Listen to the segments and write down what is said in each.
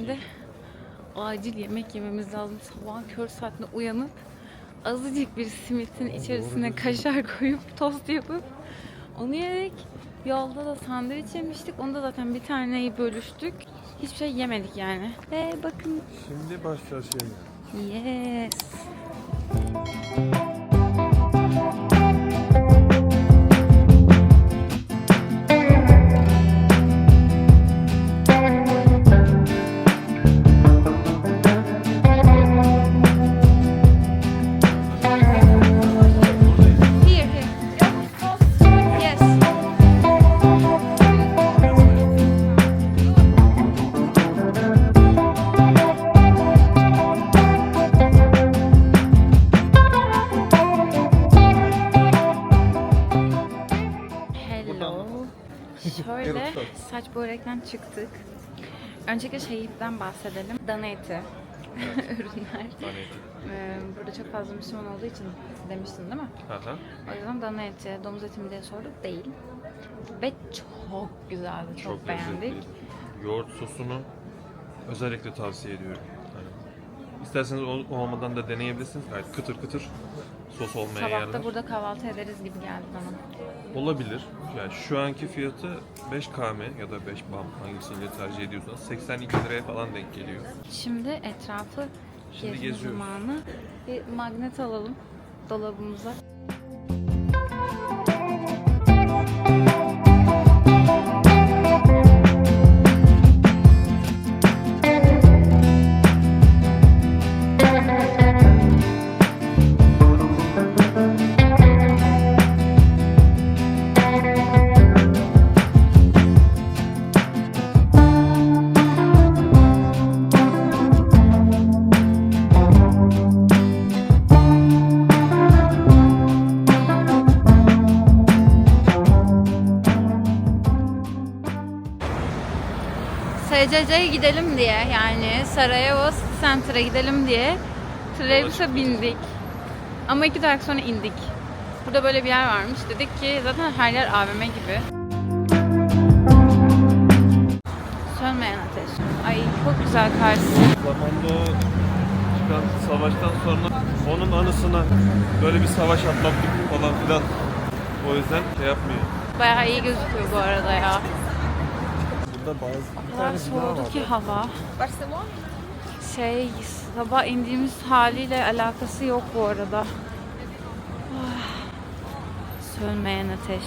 Şimdi acil yemek yememiz lazım. Sabahın kör saatinde uyanıp azıcık bir simitin içerisine kaşar koyup tost yapıp onu yedik. Yolda da sandviç yemiştik. Onu da zaten bir taneyi bölüştük. Hiçbir şey yemedik yani. Ve bakın Şimdi başlıyor şey. yes. Şöyle saç börekten çıktık. Öncelikle şeyden bahsedelim. Dana eti ürünler. Ee, burada çok fazla Müslüman olduğu için demiştin değil mi? Aha. O yüzden dana eti, domuz eti mi diye sorduk. Değil. Ve çok güzeldi. Çok, Çok beğendik. lezzetli. Yoğurt sosunu özellikle tavsiye ediyorum. Hani isterseniz olmadan da deneyebilirsiniz. Gayet kıtır kıtır sos olmayan Sabah yerler. da burada kahvaltı ederiz gibi geldi bana. Olabilir. Yani şu anki fiyatı 5 km ya da 5 bam hangisini tercih ediyorsanız 82 liraya falan denk geliyor. Şimdi etrafı Şimdi gezme geziyoruz. zamanı. Bir magnet alalım dolabımıza. SCC'ye gidelim diye yani Sarajevo Center'a gidelim diye trolleybüse bindik. Ama iki dakika sonra indik. Burada böyle bir yer varmış. Dedik ki zaten her yer AVM gibi. Sönmeyen ateş. Ay çok güzel karşı. Zamanda çıkan savaştan sonra onun anısına böyle bir savaş atlattık falan filan. O yüzden şey yapmıyor. Bayağı iyi gözüküyor bu arada ya. Burada bazı bir tane bina var. soğudu ki hava. Şey sabah indiğimiz haliyle alakası yok bu arada. Ah, Sönmeyen ateş.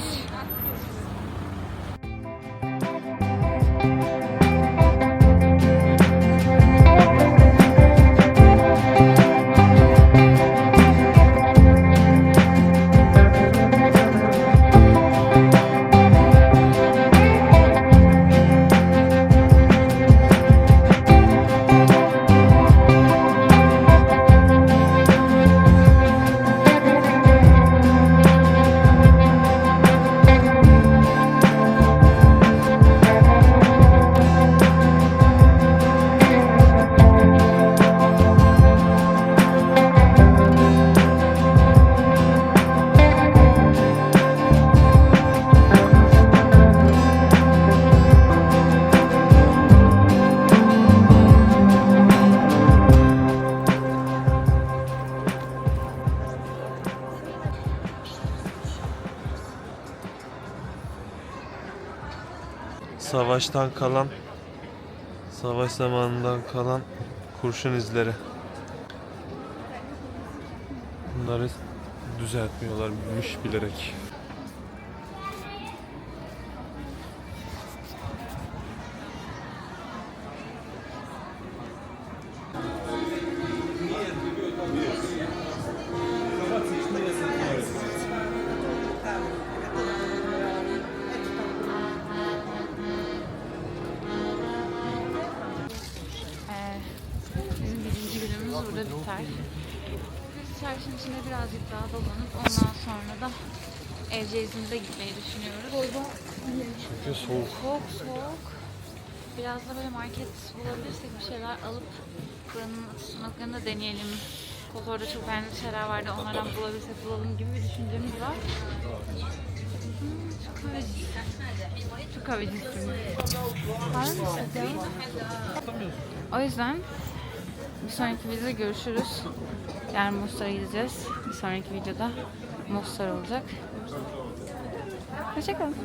Savaştan kalan, savaş zamanından kalan kurşun izleri. Bunları düzeltmiyorlarmış bilerek. Burada biter. Biz çarşının içinde birazcık daha dolanıp ondan sonra da Evceğizimize gitmeyi düşünüyoruz. Çünkü soğuk. Çok soğuk. Biraz da böyle market bulabilirsek bir şeyler alıp buranın ısınmaklarını da deneyelim. Kotor'da çok beğendiğim şeyler vardı. Onlardan bulabilirsek bulalım gibi bir düşüncemiz var. Hmm, çok öyle. Türk kahvecisi. O yüzden bir sonraki videoda görüşürüz. Yarın Mostar'a gideceğiz. Bir sonraki videoda Mostar olacak. Hoşçakalın.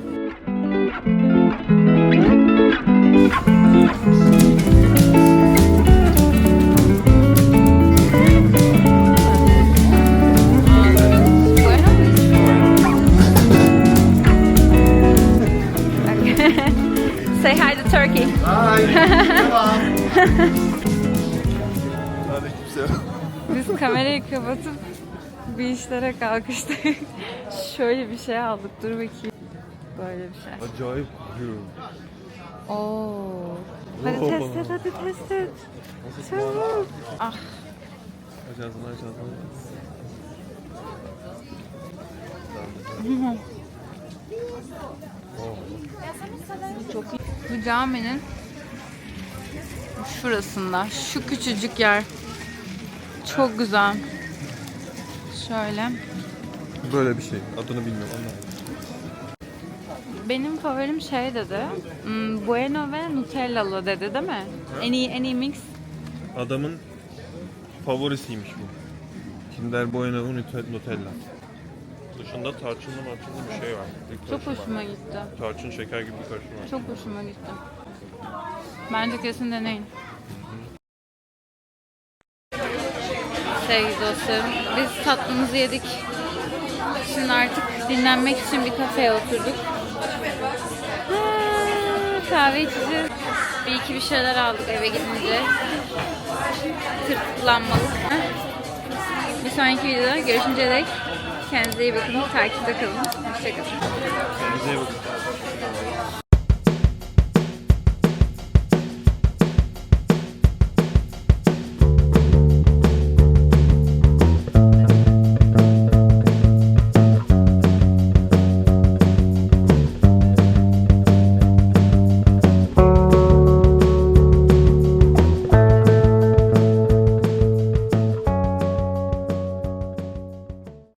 Say hi to Turkey. Hadi kimse Biz kamerayı kapatıp bir işlere kalkıştık. Şöyle bir şey aldık. Dur bakayım. Böyle bir şey. Acayip kokuyor. Oo. Hadi Oo. test et, hadi test et. Çabuk. Ah. Aç ağzını aç ağzını. Çok iyi. Bu caminin şurasında. Şu küçücük yer. Çok güzel. Şöyle. Böyle bir şey. Adını bilmiyorum anlamadım. Benim favorim şey dedi. hmm, Bueno ve Nutellalı dedi değil mi? En iyi en iyi mix. Adamın favorisiymiş bu. Kinder Bueno Nut- Nutella. Dışında tarçınlı marçınlı bir şey var. Bir Çok karışım hoşuma var. gitti. Tarçın şeker gibi bir karışım var. Çok hoşuma gitti. Bence kesin deneyin. Sevgili dostlarım, biz tatlımızı yedik. Şimdi artık dinlenmek için bir kafeye oturduk. Ha, Kahve içeceğiz. Bir iki bir şeyler aldık eve gidince. Tırtıklanmalık. Bir sonraki videoda görüşünceye dek kendinize iyi bakın. Takipte kalın. Hoşçakalın. Kendinize iyi bakın.